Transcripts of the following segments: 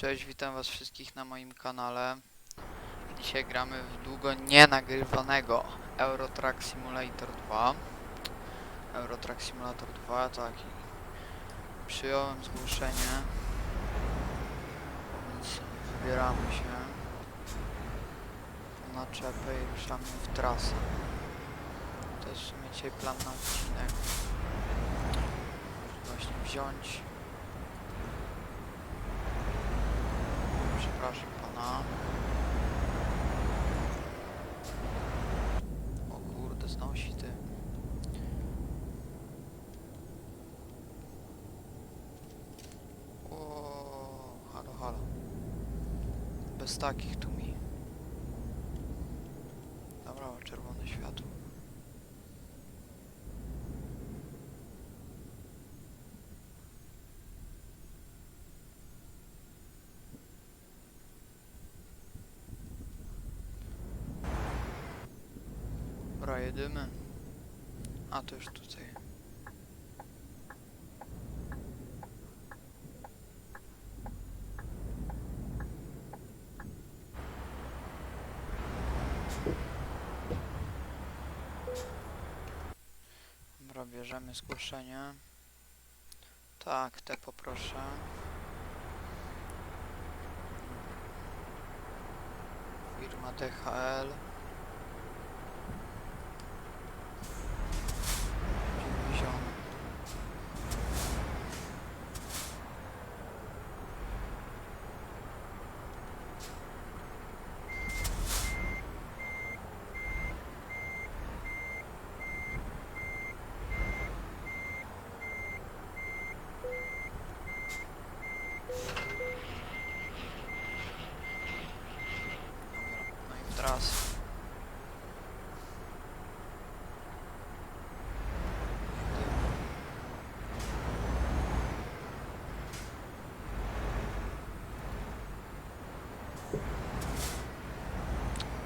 Cześć, witam was wszystkich na moim kanale. Dzisiaj gramy w długo nienagrywanego Euro Truck Simulator 2. Euro Truck Simulator 2, tak. Przyjąłem zgłoszenie. Więc wybieramy się na czepę i ruszamy w trasę. To jest w sumie dzisiaj plan na odcinek. Właśnie wziąć Pana. O kurde, znosi ty. O, halo, halo. Bez takich tu mi. Dobra, czerwone światło. Dobra, jedymy. A, to już tutaj. Dobra, bierzemy zgłoszenie. Tak, te poproszę. Firma DHL. Wziąłem. Dobra, no i teraz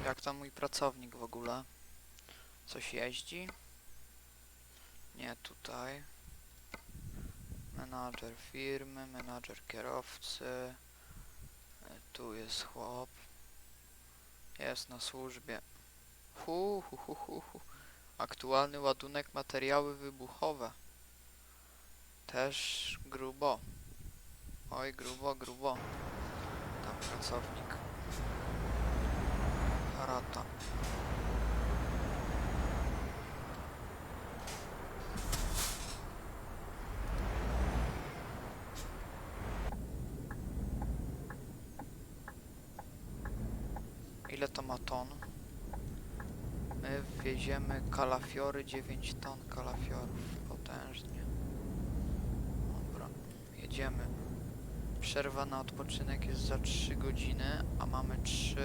Jak tam mój pracownik w ogóle? Coś jeździ? Nie tutaj. Menadżer firmy, menadżer kierowcy. E, Tu jest chłop. Jest na służbie. Hu, hu, hu, hu, hu. Aktualny ładunek materiały wybuchowe. Też grubo. Oj, grubo, grubo. Tam pracownik. Harata. Ile to ma ton? My wwieziemy kalafiory, 9 ton kalafiorów. Potężnie. Dobra, jedziemy. Przerwa na odpoczynek jest za 3 godziny, a mamy 3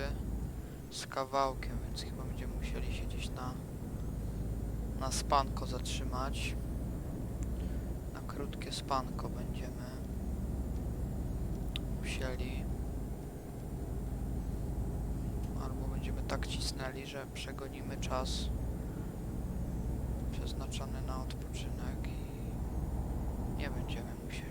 z kawałkiem, więc chyba będziemy musieli się gdzieś na, na spanko zatrzymać. Na krótkie spanko będziemy musieli. Albo będziemy tak cisnęli, że przegonimy czas przeznaczony na odpoczynek i nie będziemy musieli.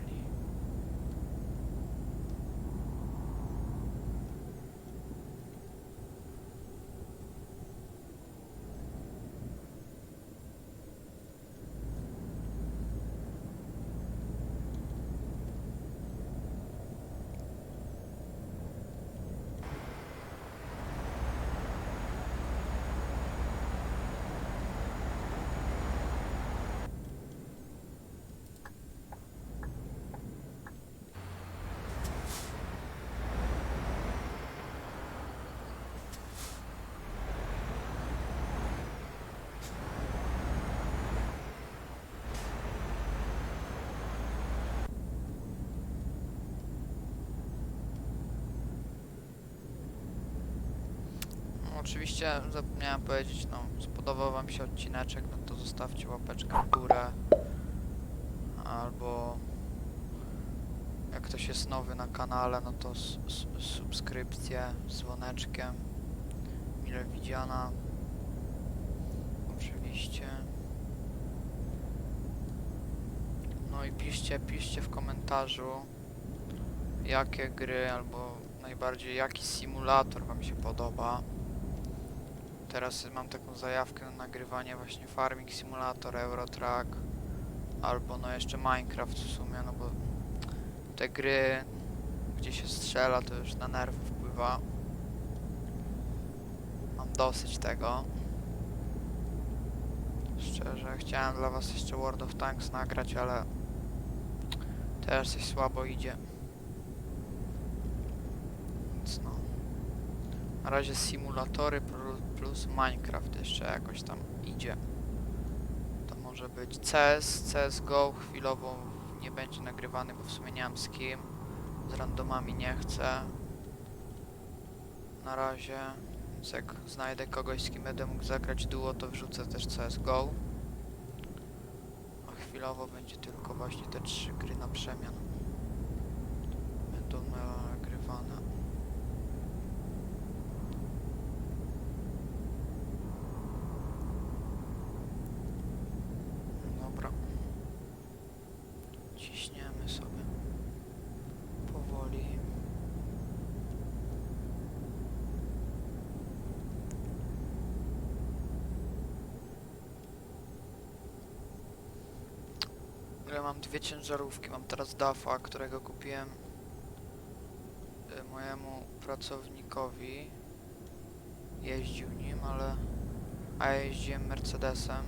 No, oczywiście zapomniałem powiedzieć, no spodobał wam się odcineczek, no to zostawcie łapeczkę w górę. Albo jak ktoś jest nowy na kanale, no to subskrypcję z dzwoneczkiem. Mile widziana. Oczywiście. No i piszcie, piszcie w komentarzu jakie gry albo najbardziej jaki simulator wam się podoba. Teraz mam taką zajawkę na nagrywanie właśnie Farming Simulator, Eurotrack albo no jeszcze Minecraft w sumie, no bo te gry gdzie się strzela to już na nerwy wpływa. Mam dosyć tego. Szczerze, chciałem dla was jeszcze World of Tanks nagrać, ale też coś słabo idzie. Więc no. Na razie symulatory plu- plus Minecraft jeszcze jakoś tam idzie. To może być CS, CSGO chwilowo nie będzie nagrywany, bo w sumie nie mam z kim. Z randomami nie chcę. Na razie. Więc jak znajdę kogoś, z kim będę mógł zagrać duo, to wrzucę też CSGO. A chwilowo będzie tylko właśnie te trzy gry na przemian. Będą nagrywane. Dobra. Ciśniemy sobie. Powoli. Ja mam dwie ciężarówki. Mam teraz DAFA, którego kupiłem y, mojemu pracownikowi. Jeździł nim, ale... A ja jeździłem Mercedesem.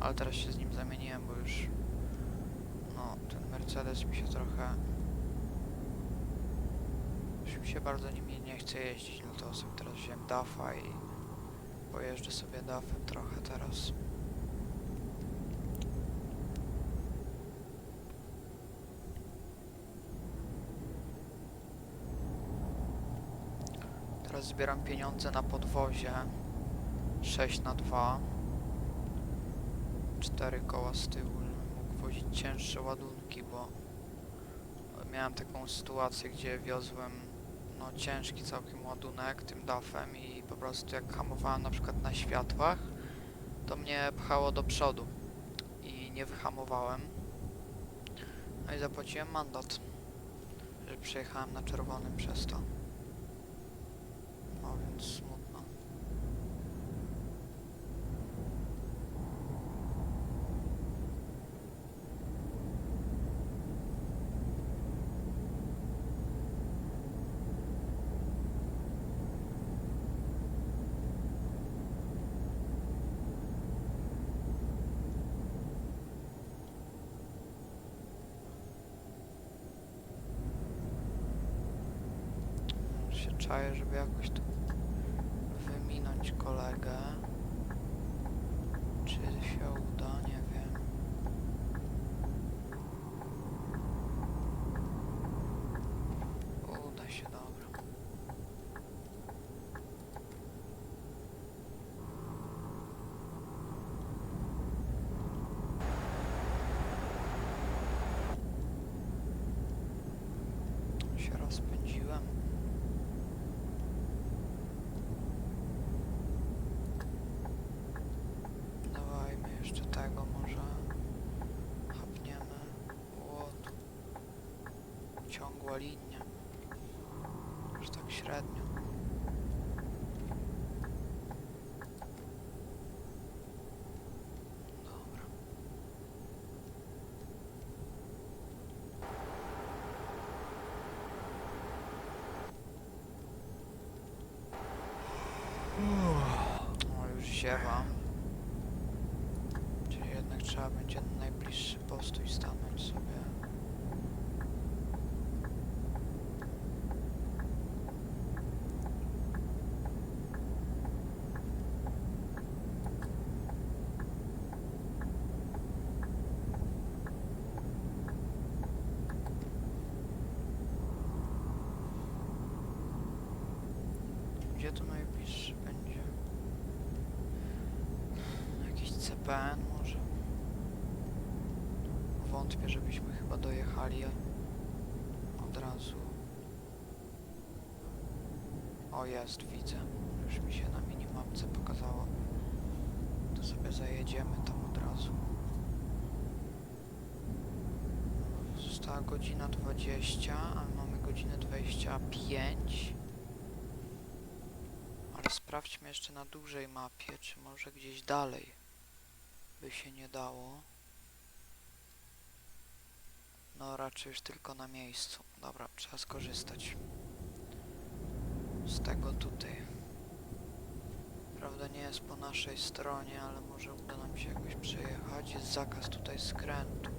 Ale teraz się z nim zamieniłem, bo już... No, ten Mercedes mi się trochę... Już mi się bardzo nim nie chce jeździć, no to sobie teraz wziąłem DAFA i... Pojeżdżę sobie DAFem trochę teraz. Teraz zbieram pieniądze na podwozie. 6 na 2 4 koła z tyłu, żebym mógł wozić cięższe ładunki, bo miałem taką sytuację, gdzie wiozłem no ciężki całkiem ładunek tym dafem i po prostu jak hamowałem na przykład na światłach, to mnie pchało do przodu i nie wyhamowałem. No i zapłaciłem mandat, że przejechałem na czerwonym przez to. No czaję, żeby jakoś tu wyminąć kolegę. Czy się uda? Nie wiem. Uda się, dobra. Się rozpędziłem. Dawajmy jeszcze tego może. Chapniemy. Łot. Ciągła linia. Już tak średnio. Dobra. O, już ziewa. Czyli jednak trzeba będzie na najbliższy postój stanąć sobie. Gdzie to najbliższy będzie? Może? Wątpię, żebyśmy chyba dojechali od razu. O jest, widzę. Już mi się na minimapce pokazało. To sobie zajedziemy tam od razu. Została godzina 20, a mamy godzinę 25. Ale sprawdźmy jeszcze na dużej mapie, czy może gdzieś dalej by się nie dało. No raczej już tylko na miejscu. Dobra, trzeba skorzystać z tego tutaj. Prawda nie jest po naszej stronie, ale może uda nam się jakoś przejechać. Jest zakaz tutaj skrętu.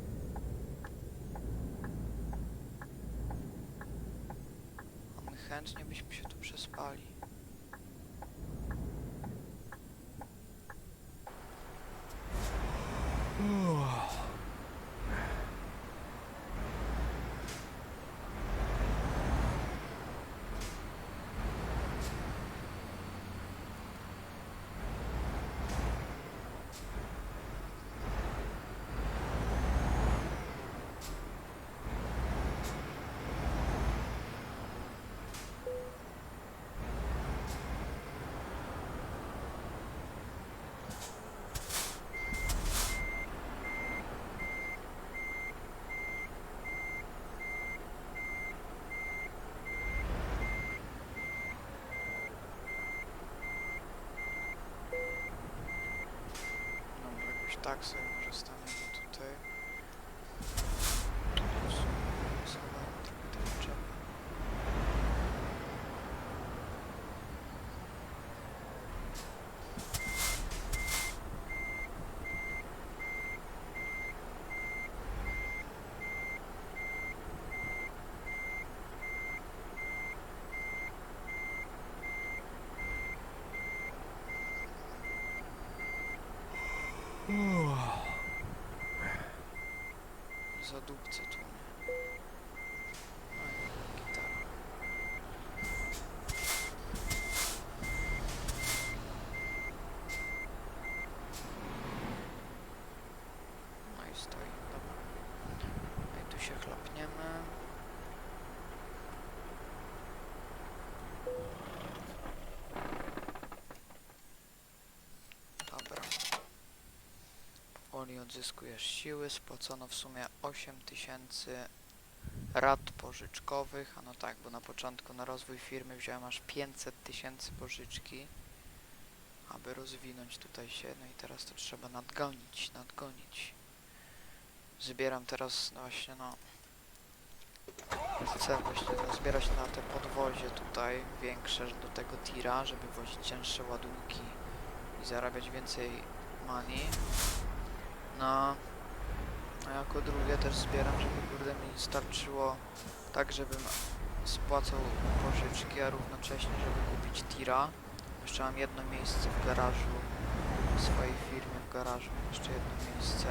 Chętnie byśmy się tu przespali. Dobra, jakoś tak sobie może staniemy tutaj. Schowałem trochę tej czepy. Zadupcy tu, nie? No i gitara. No i stoi, dobra. No i tu się chlapniemy. Dobra. Powoli odzyskujesz siły. Spłacono w sumie 8000 rat pożyczkowych. A no tak, bo na początku na rozwój firmy wziąłem aż 500 tysięcy pożyczki, aby rozwinąć tutaj się. No i teraz to trzeba nadgonić, nadgonić. Zbieram teraz no właśnie no chcę właśnie zbierać na te podwozie tutaj większe do tego tira, żeby wozić cięższe ładunki i zarabiać więcej money. No, a jako drugie też zbieram, żeby kurde mi starczyło tak, żebym spłacał pożyczki, a równocześnie, żeby kupić tira. Jeszcze mam jedno miejsce w garażu, w swojej firmie w garażu, jeszcze jedno miejsce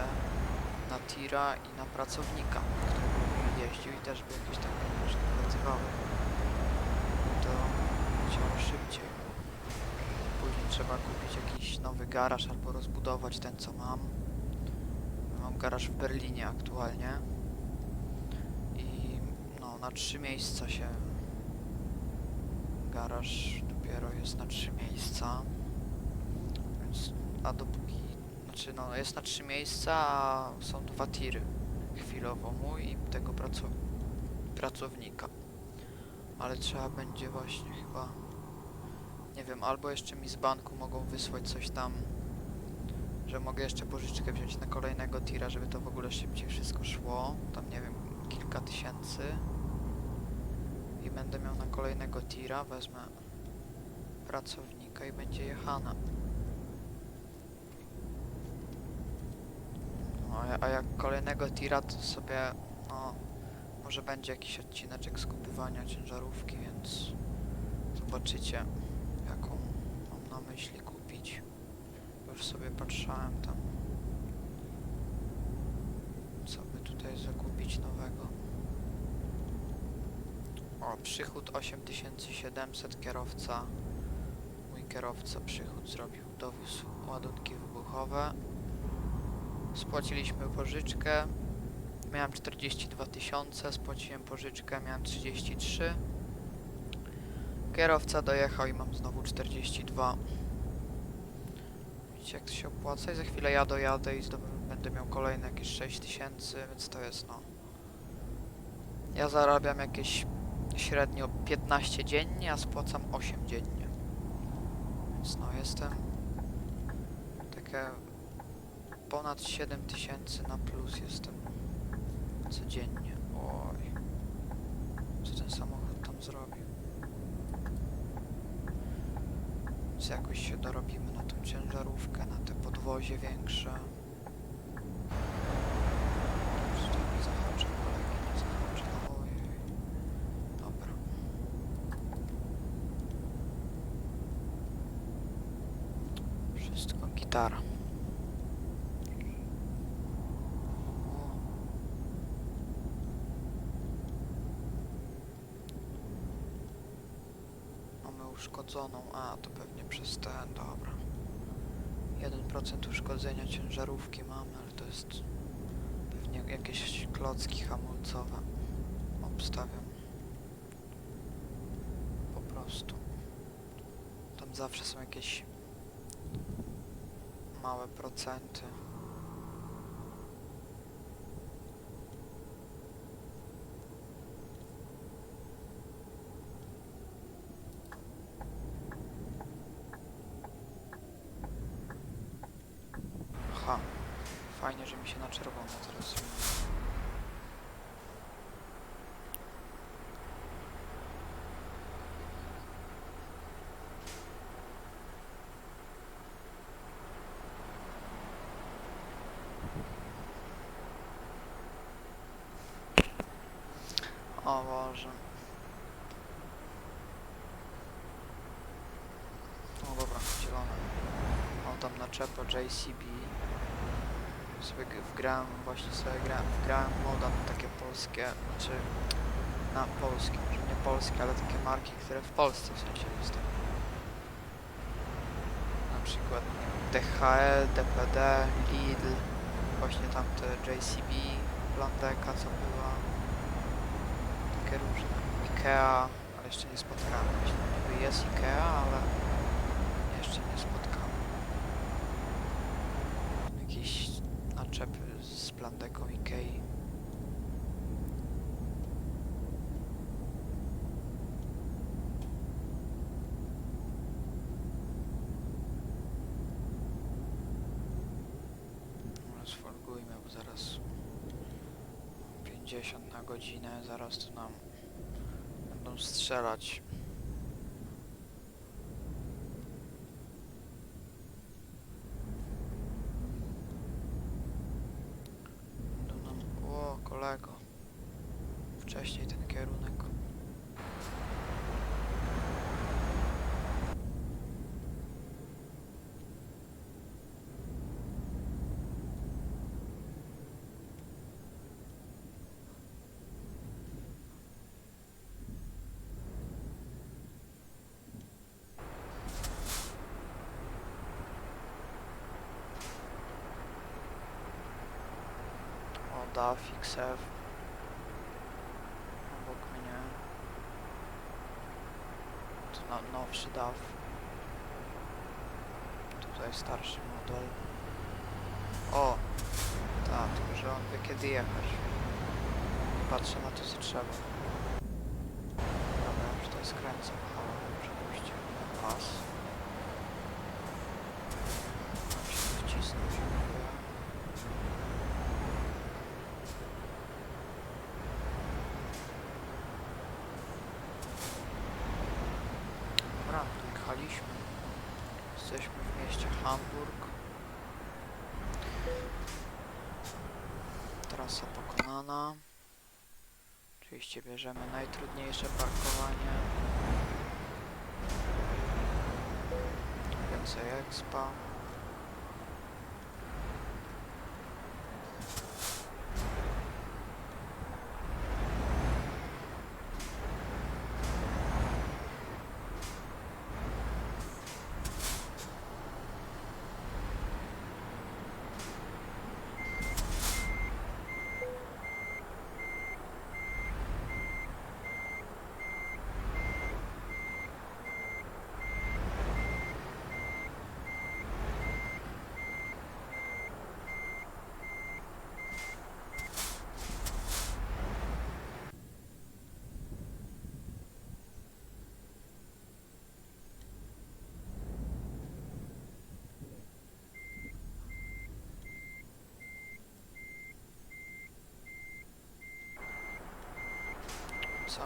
na tira i na pracownika, który by jeździł i też by jakieś tam pieniążki wlatywały. To chciało szybciej. Później trzeba kupić jakiś nowy garaż albo rozbudować ten co mam. Mam garaż w Berlinie aktualnie. I no na trzy miejsca się garaż dopiero jest na trzy miejsca. Więc a dopóki znaczy no jest na trzy miejsca, a są dwa tiry. Chwilowo mój i tego praco pracownika. Ale trzeba będzie właśnie chyba nie wiem, albo jeszcze mi z banku mogą wysłać coś tam że mogę jeszcze pożyczkę wziąć na kolejnego tira, żeby to w ogóle szybciej wszystko szło. Tam nie wiem, kilka tysięcy. I będę miał na kolejnego tira, wezmę pracownika i będzie jechana. No, a, ja- a jak kolejnego tira, to sobie, no, może będzie jakiś odcineczek skupywania ciężarówki, więc zobaczycie, jaką mam na myśli. Już sobie patrzałem tam. Co by tutaj zakupić nowego? O, przychód 8700 kierowca. Mój kierowca przychód zrobił, dowiózł ładunki wybuchowe. Spłaciliśmy pożyczkę. Miałem 42 tysiące, spłaciłem pożyczkę, miałem 33. Kierowca dojechał i mam znowu 42. Jak się opłaca i za chwilę ja dojadę i zdoby, będę miał kolejne jakieś 6 tysięcy, więc to jest no... Ja zarabiam jakieś średnio 15 dziennie, a spłacam 8 dziennie. Więc no jestem takie ponad 7 tysięcy na plus jestem codziennie. Oj, co ten samochód tam zrobił? Więc jakoś się dorobimy ciężarówkę, na te podwozie większe. Wszystko gitara. Uszkodzoną, a to pewnie przez ten, dobra. 1% uszkodzenia ciężarówki mamy, ale to jest pewnie jakieś klocki hamulcowe. Obstawiam. Po prostu. Tam zawsze są jakieś małe procenty. Fajnie, że mi się na czerwono teraz. O Boże. O dobra, zielone. O tam naczepę JCB. Sobie wgrałem, właśnie sobie grałem, wgrałem moda na takie polskie, znaczy na polskie, może nie polskie, ale takie marki, które w Polsce w sensie występują. Na przykład DHL, DPD, Lidl, właśnie tamte JCB, Blandeka co była, takie różne, Ikea, ale jeszcze nie spotkałem, niby jest Ikea, ale jeszcze nie spotkałem. Jakieś naczepy z Blandeką Ikei. Rozfolgujmy, bo zaraz 50 na godzinę, zaraz tu nam będą strzelać. Będą nam... O, kolego. Wcześniej ten kierunek. O, DAF, XF. Obok mnie. Tu na, nowszy DAF. Tutaj starszy model. O! Tak, tylko że on wie kiedy jechać. Patrzę na to co trzeba. Dobra, już tutaj skręcam. Halo, przepuśćcie mnie. Pas. Mam się wcisnąć. mówię. Dobra, dojechaliśmy. Jesteśmy w mieście Hamburg. Trasa pokonana. Oczywiście bierzemy najtrudniejsze parkowanie. Więcej expa. Co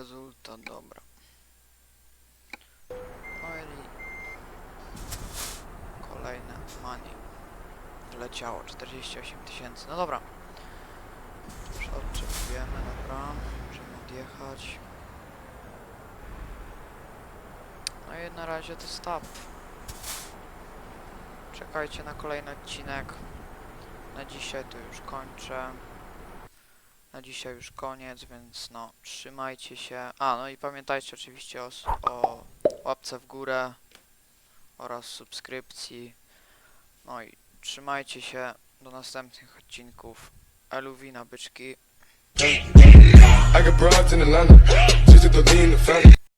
Rezultat dobra. No i kolejne money. Leciało 48 tysięcy. No dobra. Już odczepujemy, dobra. Możemy odjechać. No i na razie to stop. Czekajcie na kolejny odcinek. Na dzisiaj to już kończę. Na dzisiaj już koniec, więc no, trzymajcie się. A, no i pamiętajcie oczywiście o, o łapce w górę oraz subskrypcji. No i trzymajcie się do następnych odcinków. Eluwina byczki. I got broads in Atlanta, lean the family.